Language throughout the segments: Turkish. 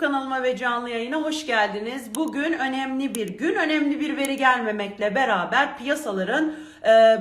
kanalıma ve canlı yayına hoş geldiniz. Bugün önemli bir gün, önemli bir veri gelmemekle beraber piyasaların e,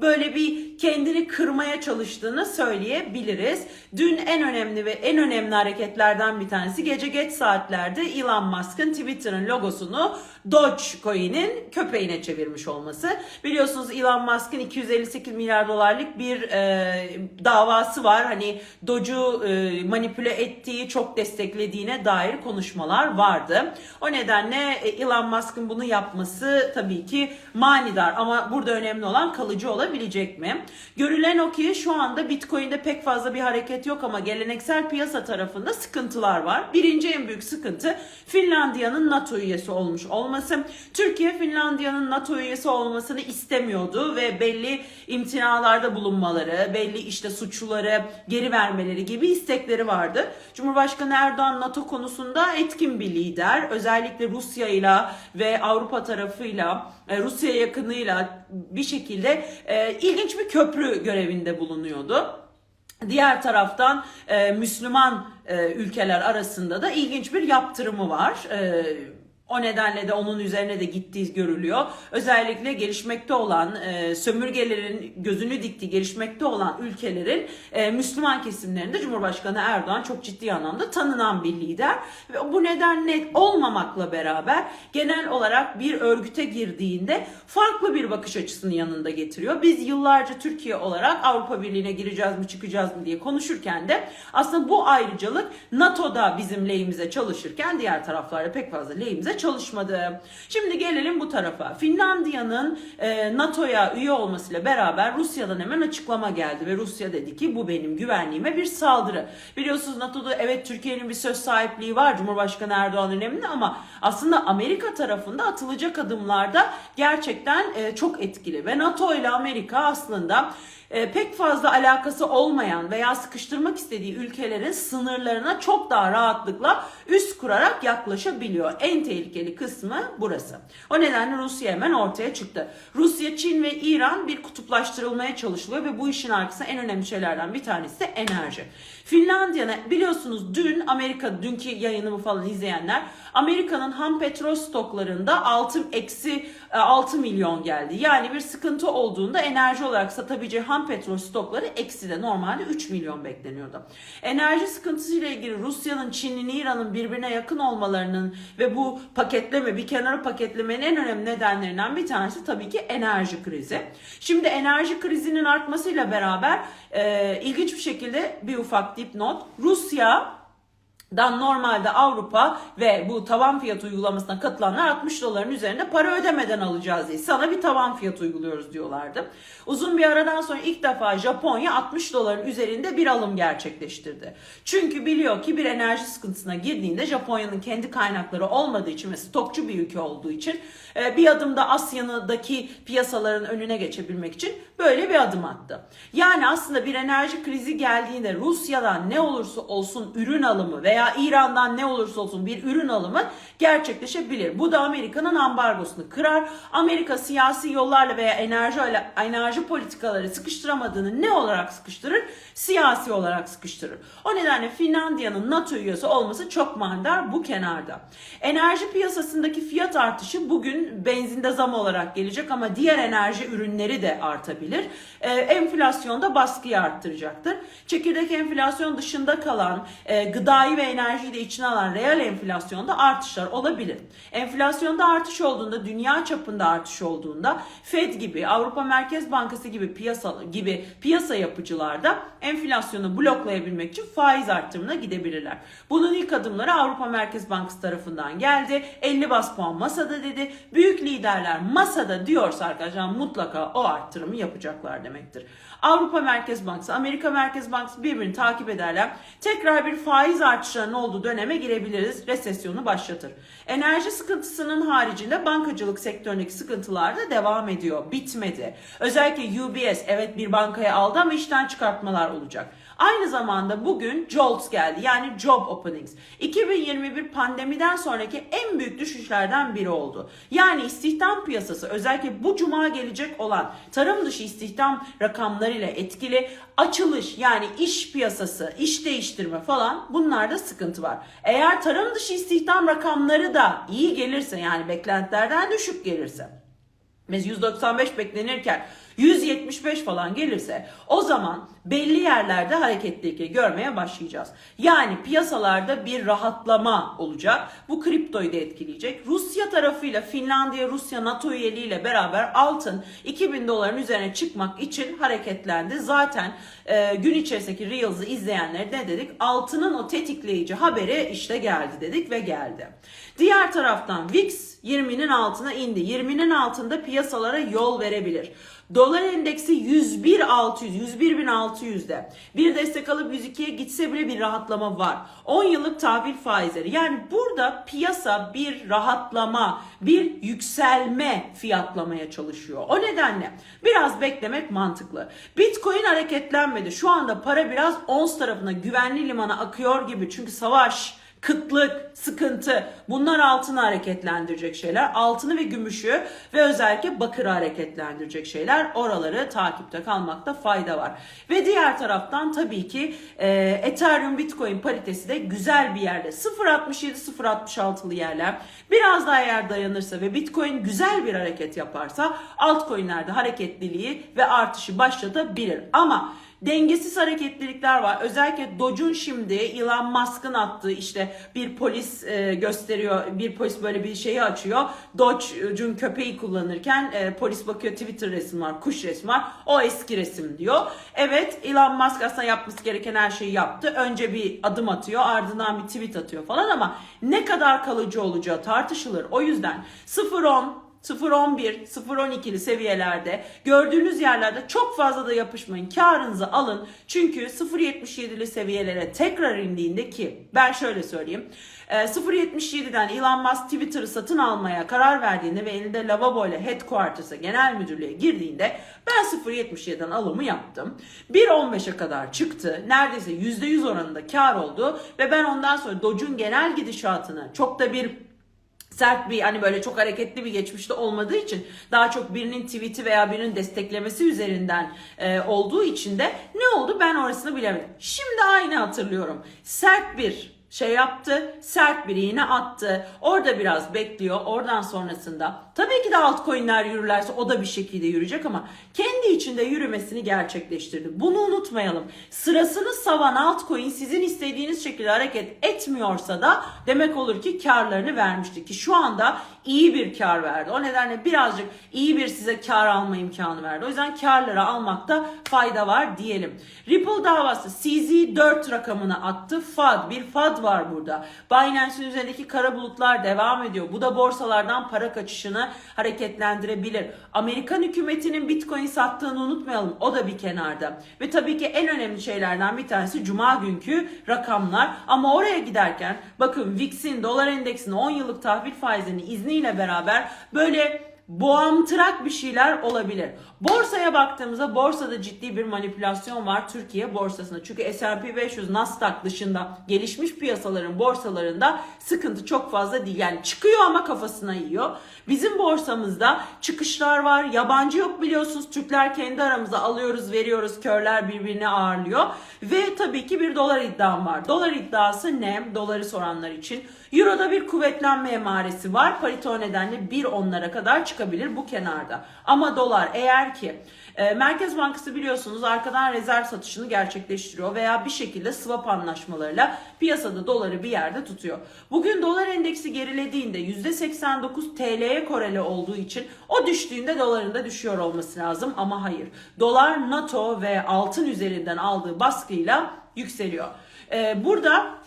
böyle bir kendini kırmaya çalıştığını söyleyebiliriz. Dün en önemli ve en önemli hareketlerden bir tanesi gece geç saatlerde Elon Musk'ın Twitter'ın logosunu Dogecoin'in köpeğine çevirmiş olması. Biliyorsunuz Elon Musk'ın 258 milyar dolarlık bir e, davası var. Hani Doge'u e, manipüle ettiği, çok desteklediğine dair konuşmalar vardı. O nedenle e, Elon Musk'ın bunu yapması tabii ki manidar ama burada önemli olan kalıcı olabilecek mi? Görülen o ki şu anda Bitcoin'de pek fazla bir hareket yok ama geleneksel piyasa tarafında sıkıntılar var. Birinci en büyük sıkıntı Finlandiya'nın NATO üyesi olmuş olması. Türkiye Finlandiya'nın NATO üyesi olmasını istemiyordu ve belli imtinalarda bulunmaları, belli işte suçluları geri vermeleri gibi istekleri vardı. Cumhurbaşkanı Erdoğan NATO konusunda etkin bir lider. Özellikle Rusya ile ve Avrupa tarafıyla, Rusya yakınıyla bir şekilde e, ilginç bir köprü görevinde bulunuyordu. Diğer taraftan e, Müslüman e, ülkeler arasında da ilginç bir yaptırımı var. E, o nedenle de onun üzerine de gittiği görülüyor. Özellikle gelişmekte olan e, sömürgelerin gözünü diktiği gelişmekte olan ülkelerin e, Müslüman kesimlerinde Cumhurbaşkanı Erdoğan çok ciddi anlamda tanınan bir lider. Ve bu nedenle olmamakla beraber genel olarak bir örgüte girdiğinde farklı bir bakış açısını yanında getiriyor. Biz yıllarca Türkiye olarak Avrupa Birliği'ne gireceğiz mi çıkacağız mı diye konuşurken de aslında bu ayrıcalık NATO'da bizim lehimize çalışırken diğer taraflarda pek fazla lehimize çalışmadı. Şimdi gelelim bu tarafa. Finlandiya'nın e, NATO'ya üye olmasıyla beraber Rusya'dan hemen açıklama geldi ve Rusya dedi ki bu benim güvenliğime bir saldırı. Biliyorsunuz NATO'da evet Türkiye'nin bir söz sahipliği var. Cumhurbaşkanı Erdoğan önemli ama aslında Amerika tarafında atılacak adımlarda gerçekten e, çok etkili ve NATO ile Amerika aslında e, pek fazla alakası olmayan veya sıkıştırmak istediği ülkelerin sınırlarına çok daha rahatlıkla üst kurarak yaklaşabiliyor. En tehlikeli kısmı burası. O nedenle Rusya hemen ortaya çıktı. Rusya, Çin ve İran bir kutuplaştırılmaya çalışılıyor ve bu işin arkasında en önemli şeylerden bir tanesi de enerji. Finlandiya'na biliyorsunuz dün Amerika dünkü yayınımı falan izleyenler Amerika'nın ham petrol stoklarında 6 eksi 6 milyon geldi. Yani bir sıkıntı olduğunda enerji olarak satabileceği ham petrol stokları eksi de normalde 3 milyon bekleniyordu. Enerji sıkıntısıyla ilgili Rusya'nın, Çin'in, İran'ın birbirine yakın olmalarının ve bu paketleme, bir kenara paketlemenin en önemli nedenlerinden bir tanesi tabii ki enerji krizi. Şimdi enerji krizinin artmasıyla beraber e, ilginç bir şekilde bir ufak dipnot. Rusya Dan normalde Avrupa ve bu tavan fiyat uygulamasına katılanlar 60 doların üzerinde para ödemeden alacağız diye sana bir tavan fiyat uyguluyoruz diyorlardı. Uzun bir aradan sonra ilk defa Japonya 60 doların üzerinde bir alım gerçekleştirdi. Çünkü biliyor ki bir enerji sıkıntısına girdiğinde Japonya'nın kendi kaynakları olmadığı için ve stokçu bir ülke olduğu için e, bir adımda Asya'daki piyasaların önüne geçebilmek için böyle bir adım attı. Yani aslında bir enerji krizi geldiğinde Rusya'dan ne olursa olsun ürün alımı veya İran'dan ne olursa olsun bir ürün alımı gerçekleşebilir. Bu da Amerika'nın ambargosunu kırar. Amerika siyasi yollarla veya enerji enerji politikaları sıkıştıramadığını ne olarak sıkıştırır? Siyasi olarak sıkıştırır. O nedenle Finlandiya'nın NATO üyesi olması çok manidar bu kenarda. Enerji piyasasındaki fiyat artışı bugün benzinde zam olarak gelecek ama diğer enerji ürünleri de artabilir. Ee, enflasyon da baskıyı arttıracaktır. Çekirdek enflasyon dışında kalan e, gıdayı ve enerjiyi de içine alan reel enflasyonda artışlar olabilir. Enflasyonda artış olduğunda, dünya çapında artış olduğunda Fed gibi, Avrupa Merkez Bankası gibi piyasa gibi piyasa yapıcılarda enflasyonu bloklayabilmek için faiz artırımına gidebilirler. Bunun ilk adımları Avrupa Merkez Bankası tarafından geldi. 50 bas puan masada dedi. Büyük liderler masada diyorsa arkadaşlar mutlaka o arttırımı yapacaklar demektir. Avrupa Merkez Bankası, Amerika Merkez Bankası birbirini takip ederler. Tekrar bir faiz artışlarının olduğu döneme girebiliriz. Resesyonu başlatır. Enerji sıkıntısının haricinde bankacılık sektöründeki sıkıntılar da devam ediyor. Bitmedi. Özellikle UBS evet bir bankaya aldı ama işten çıkartmalar olacak. Aynı zamanda bugün JOLTS geldi yani Job Openings. 2021 pandemiden sonraki en büyük düşüşlerden biri oldu. Yani istihdam piyasası özellikle bu cuma gelecek olan tarım dışı istihdam rakamlarıyla etkili açılış yani iş piyasası, iş değiştirme falan bunlarda sıkıntı var. Eğer tarım dışı istihdam rakamları da iyi gelirse yani beklentilerden düşük gelirse biz 195 beklenirken 175 falan gelirse o zaman belli yerlerde hareketlilik görmeye başlayacağız. Yani piyasalarda bir rahatlama olacak. Bu kriptoyu da etkileyecek. Rusya tarafıyla Finlandiya, Rusya NATO üyeliğiyle beraber altın 2000 doların üzerine çıkmak için hareketlendi. Zaten e, gün içerisindeki Reels'ı izleyenlere ne dedik? Altının o tetikleyici haberi işte geldi dedik ve geldi. Diğer taraftan VIX 20'nin altına indi. 20'nin altında piyasalara yol verebilir. Dolar endeksi 101.600, 101.600'de. Bir destek alıp 102'ye gitse bile bir rahatlama var. 10 yıllık tahvil faizleri. Yani burada piyasa bir rahatlama, bir yükselme fiyatlamaya çalışıyor. O nedenle biraz beklemek mantıklı. Bitcoin hareketlenmedi. Şu anda para biraz ons tarafına güvenli limana akıyor gibi. Çünkü savaş, kıtlık, sıkıntı bunlar altını hareketlendirecek şeyler. Altını ve gümüşü ve özellikle bakırı hareketlendirecek şeyler. Oraları takipte kalmakta fayda var. Ve diğer taraftan tabii ki e, Ethereum Bitcoin paritesi de güzel bir yerde. 0.67-0.66'lı yerler. Biraz daha eğer dayanırsa ve Bitcoin güzel bir hareket yaparsa altcoin'lerde hareketliliği ve artışı başlatabilir. Ama dengesiz hareketlilikler var. Özellikle Doge'un şimdi Elon Musk'ın attığı işte bir polis e, gösteriyor. Bir polis böyle bir şeyi açıyor. Doge'un köpeği kullanırken e, polis bakıyor Twitter resim var, kuş resmi var. O eski resim diyor. Evet Elon Musk aslında yapması gereken her şeyi yaptı. Önce bir adım atıyor ardından bir tweet atıyor falan ama ne kadar kalıcı olacağı tartışılır. O yüzden 0-10 0.11, 0.12'li seviyelerde gördüğünüz yerlerde çok fazla da yapışmayın. Karınızı alın. Çünkü 0.77'li seviyelere tekrar indiğinde ki ben şöyle söyleyeyim. 0.77'den Elon Musk Twitter'ı satın almaya karar verdiğinde ve elinde lavabo ile headquarters'a genel müdürlüğe girdiğinde ben 0.77'den alımı yaptım. 1.15'e kadar çıktı. Neredeyse %100 oranında kar oldu ve ben ondan sonra Doge'un genel gidişatını çok da bir sert bir hani böyle çok hareketli bir geçmişte olmadığı için daha çok birinin tweet'i veya birinin desteklemesi üzerinden e, olduğu için de ne oldu ben orasını bilemedim. Şimdi aynı hatırlıyorum. Sert bir şey yaptı, sert bir iğne attı. Orada biraz bekliyor. Oradan sonrasında tabii ki de altcoin'ler yürürlerse o da bir şekilde yürüyecek ama kendi içinde yürümesini gerçekleştirdi. Bunu unutmayalım. Sırasını savan altcoin sizin istediğiniz şekilde hareket etmiyorsa da demek olur ki karlarını vermişti ki şu anda iyi bir kar verdi. O nedenle birazcık iyi bir size kar alma imkanı verdi. O yüzden karları almakta fayda var diyelim. Ripple davası CZ4 rakamını attı. FAD bir FAD var burada. Binance'in üzerindeki kara bulutlar devam ediyor. Bu da borsalardan para kaçışını hareketlendirebilir. Amerikan hükümetinin Bitcoin sattığını unutmayalım. O da bir kenarda. Ve tabii ki en önemli şeylerden bir tanesi cuma günkü rakamlar. Ama oraya giderken bakın VIX'in dolar endeksinin 10 yıllık tahvil faizini izniyle beraber böyle boğamtırak bir şeyler olabilir. Borsaya baktığımızda borsada ciddi bir manipülasyon var Türkiye borsasında. Çünkü S&P 500 Nasdaq dışında gelişmiş piyasaların borsalarında sıkıntı çok fazla değil. Yani çıkıyor ama kafasına yiyor. Bizim borsamızda çıkışlar var. Yabancı yok biliyorsunuz. Türkler kendi aramızda alıyoruz, veriyoruz. Körler birbirini ağırlıyor. Ve tabii ki bir dolar iddiam var. Dolar iddiası ne? Doları soranlar için. Euro'da bir kuvvetlenme emaresi var. Parite o nedenle 1.10'lara kadar çıkabilir bu kenarda. Ama dolar eğer ki e, Merkez Bankası biliyorsunuz arkadan rezerv satışını gerçekleştiriyor veya bir şekilde swap anlaşmalarıyla piyasada doları bir yerde tutuyor. Bugün dolar endeksi gerilediğinde %89 TL'ye korele olduğu için o düştüğünde doların da düşüyor olması lazım ama hayır. Dolar NATO ve altın üzerinden aldığı baskıyla yükseliyor. E, burada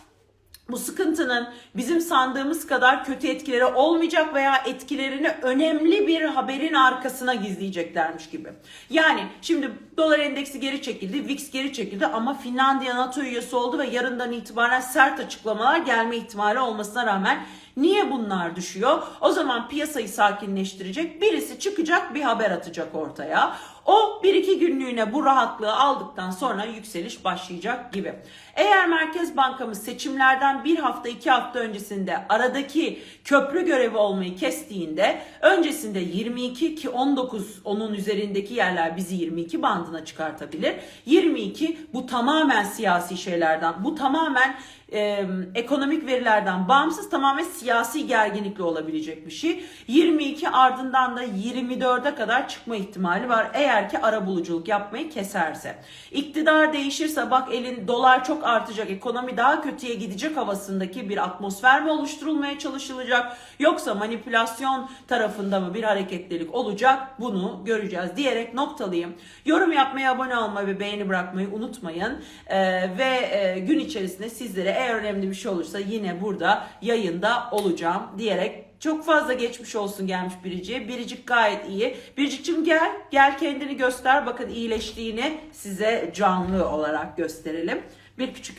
bu sıkıntının bizim sandığımız kadar kötü etkileri olmayacak veya etkilerini önemli bir haberin arkasına gizleyeceklermiş gibi. Yani şimdi dolar endeksi geri çekildi, VIX geri çekildi ama Finlandiya NATO üyesi oldu ve yarından itibaren sert açıklamalar gelme ihtimali olmasına rağmen Niye bunlar düşüyor? O zaman piyasayı sakinleştirecek birisi çıkacak bir haber atacak ortaya. O bir iki günlüğüne bu rahatlığı aldıktan sonra yükseliş başlayacak gibi. Eğer Merkez Bankamız seçimlerden bir hafta iki hafta öncesinde aradaki köprü görevi olmayı kestiğinde öncesinde 22 ki 19 onun üzerindeki yerler bizi 22 bandına çıkartabilir. 22 bu tamamen siyasi şeylerden bu tamamen e, ekonomik verilerden bağımsız tamamen siyasi gerginlikle olabilecek bir şey. 22 ardından da 24'e kadar çıkma ihtimali var eğer ki ara buluculuk yapmayı keserse. İktidar değişirse bak elin dolar çok artacak ekonomi daha kötüye gidecek havasındaki bir atmosfer mi oluşturulmaya çalışılacak yoksa manipülasyon tarafında mı bir hareketlilik olacak bunu göreceğiz diyerek noktalıyım. Yorum yapmayı, abone olmayı ve beğeni bırakmayı unutmayın. Ee, ve e, gün içerisinde sizlere eğer önemli bir şey olursa yine burada yayında olacağım diyerek çok fazla geçmiş olsun gelmiş Biricik'e. Biricik gayet iyi. Biricik'cim gel. Gel kendini göster. Bakın iyileştiğini size canlı olarak gösterelim. Bir küçük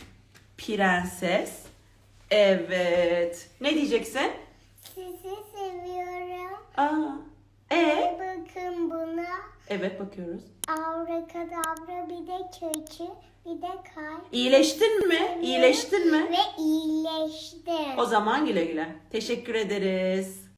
prenses. Evet. Ne diyeceksin? Sizi seviyorum. Aa. E? Bakın buna. Evet bakıyoruz. Avrakadabra bir de kökü bir de kalp. İyileştin mi? İyileştin mi? Ve iyileştim. O zaman güle güle. Teşekkür ederiz.